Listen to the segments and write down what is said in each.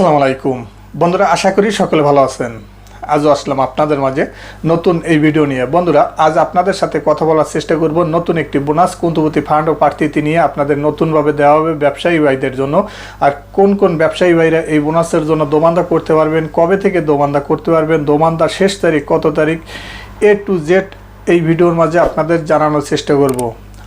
আসসালামু আলাইকুম। বন্ধুরা, আশা করি সকলে ভালো আছেন। আজও আসলাম আপনাদের মাঝে নতুন এই ভিডিও নিয়ে। বন্ধুরা, আজ আপনাদের সাথে কথা বলার চেষ্টা করব নতুন একটি বোনাস কুন্তবতী ফান্ড ও প্রার্থীতি নিয়ে আপনাদের নতুনভাবে দেওয়া হবে ব্যবসায়ী ভাইদের জন্য। আর কোন কোন ব্যবসায়ী ভাইরা এই বোনাসের জন্য দোমান্দা করতে পারবেন, কবে থেকে দোমান্দা করতে পারবেন দোমান্দার শেষ তারিখ কত তারিখ, এ টু জেড এই ভিডিওর মাঝে আপনাদের জানানোর চেষ্টা করব।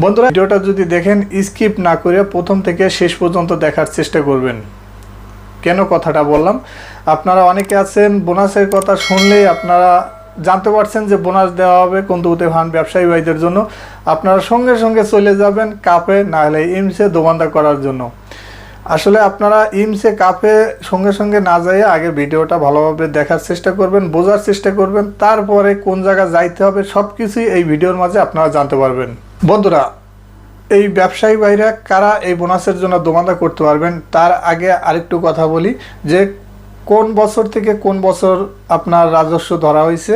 বন্ধুরা, ভিডিওটা যদি দেখেন স্কিপ না করে প্রথম থেকে শেষ পর্যন্ত দেখার চেষ্টা করবেন। কেন কথাটা বললাম? আপনারা অনেকে আছেন, বোনাসের কথা শুনলেই আপনারা জানতে পারছেন যে বোনাস দেওয়া হবে কন্তুতে ভান ব্যবসায়ী ভাইদের জন্য। আপনারা সঙ্গে সঙ্গে চলে যাবেন কাপে না হলে ইমসে দোকানদার করার জন্য। আসলে আপনারা ইমসে কাপে সঙ্গে সঙ্গে না যাইয়ে আগে ভিডিওটা ভালোভাবে দেখার চেষ্টা করবেন, বোঝার চেষ্টা করবেন, তারপরে কোন জায়গা যাইতে হবে সব কিছুই এই ভিডিওর মাঝে আপনারা জানতে পারবেন। বন্ধুরা, এই ব্যবসায়ী ভাইরা কারা এই বোনাসের জন্য দোমাদা করতে পারবেন, তার আগে আরেকটু কথা বলি যে কোন বছর থেকে কোন বছর আপনার রাজস্ব ধরা হয়েছে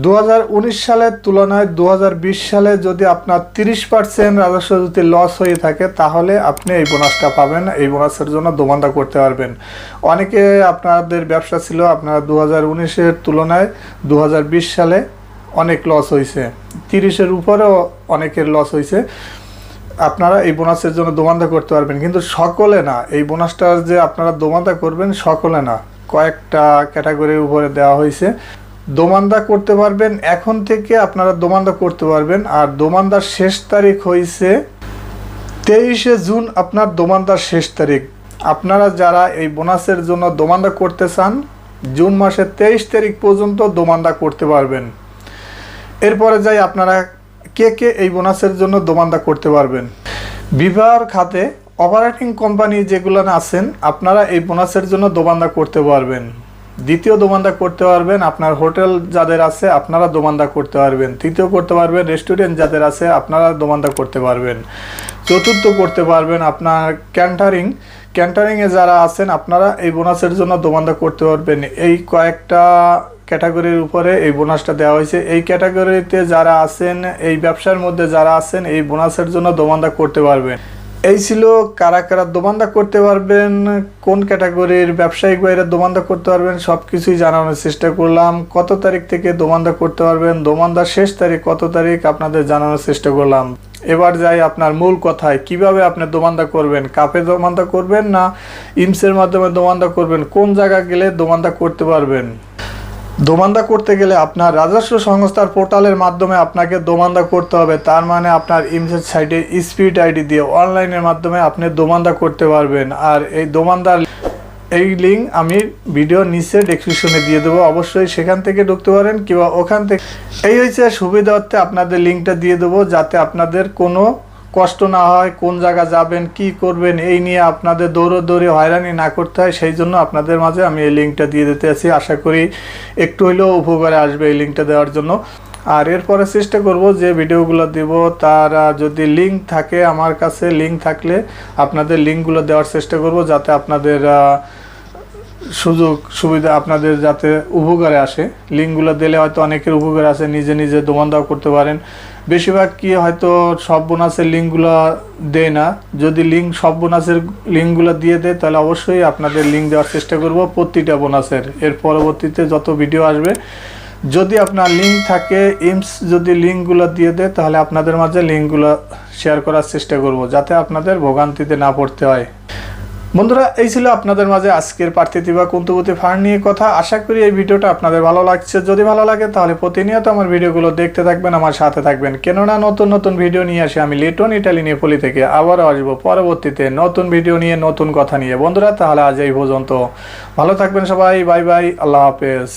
দু হাজার উনিশ সালের তুলনায় দু হাজার বিশ সালে যদি আপনার তিরিশ পার্সেন্ট রাজস্ব যদি লস হয়ে থাকে, তাহলে আপনি এই বোনাসটা পাবেন, এই বোনাসের জন্য দোমান্দা করতে পারবেন। অনেকে আপনাদের ব্যবসা ছিল, আপনার দু হাজার তুলনায় দু হাজার বিশ সালে অনেক লস হয়েছে। তিরিশের উপরেও অনেকের লস হয়েছে। আপনারা এই বোনাসের জন্য দোমান্দা করতে পারবেন, কিন্তু সকলে না। এই বোনাসটা যে আপনারা দোমান্দা করবেন, সকলে না। কয়েকটা ক্যাটাগরির উপরে দেওয়া হয়েছে। দোমান্দা করতে পারবেন, এখন থেকে আপনারা দোমান্দা করতে পারবেন। আর দোমান্দার শেষ তারিখ হয়েছে তেইশে জুন, আপনার দোমান্দার শেষ তারিখ। আপনারা যারা এই বোনাসের জন্য দোমান্দা করতে চান, জুন মাসের তেইশ তারিখ পর্যন্ত দোমান্দা করতে পারবেন। এরপরে যাই আপনারা কে কে এই বোনাসের জন্য দোমান্দা করতে পারবেন। বিবাহ খাতে অপারেটিং কোম্পানি যেগুলো আছেন, আপনারা এই বোনাসের জন্য দোমান্দা করতে পারবেন। দ্বিতীয় দোমান্দা করতে পারবেন আপনার হোটেল যাদের আছে, আপনারা দোমান্দা করতে পারবেন। তৃতীয় করতে পারবেন, রেস্টুরেন্ট যাদের আছে, আপনারা দোমান্দা করতে পারবেন। চতুর্থ করতে পারবেন আপনার ক্যান্টারিং। ক্যান্টারিংয়ে যারা আছেন, আপনারা এই বোনাসের জন্য দোমান্দা করতে পারবেন। এই কয়েকটা ক্যাটাগরির উপরে এই বোনাসটা দেওয়া হয়েছে। এই ক্যাটাগরিতে যারা আছেন, এই ব্যবসার মধ্যে যারা আছেন, এই বোনাসের জন্য দোমান্দা করতে পারবেন। এই ছিল কারা কারা দোমান্দা করতে পারবেন, কোন ক্যাটাগরির ব্যবসায়িক বাইরে দোমান্দা করতে পারবেন সব কিছুই জানানোর চেষ্টা করলাম। কত তারিখ থেকে দোমান্দা করতে পারবেন, দোমান্দার শেষ তারিখ কত তারিখ আপনাদের জানানোর চেষ্টা করলাম। এবার যাই আপনার মূল কথায়, কীভাবে আপনি দোমান্দা করবেন? কাপে দোমান্দা করবেন না ইমসের মাধ্যমে দোমান্দা করবেন? কোন জায়গা গেলে দোমান্দা করতে পারবেন? দোমান্দা করতে গেলে আপনার রাজস্ব সংস্থার পোর্টালের মাধ্যমে আপনাকে দোমান্দা করতে হবে। তার মানে আপনার ইমসের সাইটে স্পিড আইডি দিয়ে অনলাইনের মাধ্যমে আপনি দোমান্দা করতে পারবেন। আর এই দোমান্দার এই লিঙ্ক আমি ভিডিও নিচে ডেসক্রিপশনে দিয়ে দেবো। অবশ্যই সেখান থেকে ঢুকতে পারেন কিংবা ওখান থেকে এই হচ্ছে সুবিধার্থে আপনাদের লিঙ্কটা দিয়ে দেবো যাতে আপনাদের কোনো কষ্ট না হয় কোন জায়গা যাবেন, কি করবেন, এই নিয়ে আপনাদের দৌড়োদৌড়ি হয়রানি না করতে হয়। সেই জন্য আপনাদের মাঝে আমি এই লিঙ্কটা দিয়ে দিতে আছি। আশা করি একটু হলেও উপকারে আসবে এই লিঙ্কটা দেওয়ার জন্য। আর এরপরে চেষ্টা করব যে ভিডিওগুলো দিব। তার যদি লিঙ্ক থাকে আমার কাছে, লিঙ্ক থাকলে আপনাদের লিঙ্কগুলো দেওয়ার চেষ্টা করব যাতে আপনাদের সুযোগ, সুবিধা আপনাদের যাতে উপকারে আসে। লিঙ্কগুলো দিলে হয়তো অনেকের উপকারে আসে, নিজে নিজে দোমানদাও করতে পারেন। বেশিরভাগ কি হয়তো সব বোনাসের লিঙ্কগুলো দেয় না। যদি লিঙ্ক, সব বোনাসের লিঙ্কগুলো দিয়ে দেয়, তাহলে অবশ্যই আপনাদের লিঙ্ক দেওয়ার চেষ্টা করব প্রতিটা বোনাসের। এর পরবর্তীতে যত ভিডিও আসবে, যদি আপনার লিঙ্ক থাকে, ইমস যদি লিঙ্কগুলো দিয়ে দেয়, তাহলে আপনাদের মাঝে লিঙ্কগুলো শেয়ার করার চেষ্টা করব, যাতে আপনাদের ভোগান্তিতে না পড়তে হয়। বন্ধুরা, এই ছিল আপনাদের মাঝে আজকের প্রার্থী বা কুন্তুবতী ফার নিয়ে কথা। আশা করি এই ভিডিওটা আপনাদের ভালো লাগছে। যদি ভালো লাগে, তাহলে প্রতিনিয়ত আমার ভিডিওগুলো দেখতে থাকবেন, আমার সাথে থাকবেন। কেননা নতুন নতুন ভিডিও নিয়ে আসি আমি লিটন ইটালি নেপলি থেকে। আবারও আসব পরবর্তীতে নতুন ভিডিও নিয়ে, নতুন কথা নিয়ে। বন্ধুরা, তাহলে আজ এই পর্যন্ত। ভালো থাকবেন সবাই। Bye bye. আল্লাহ হাফেজ।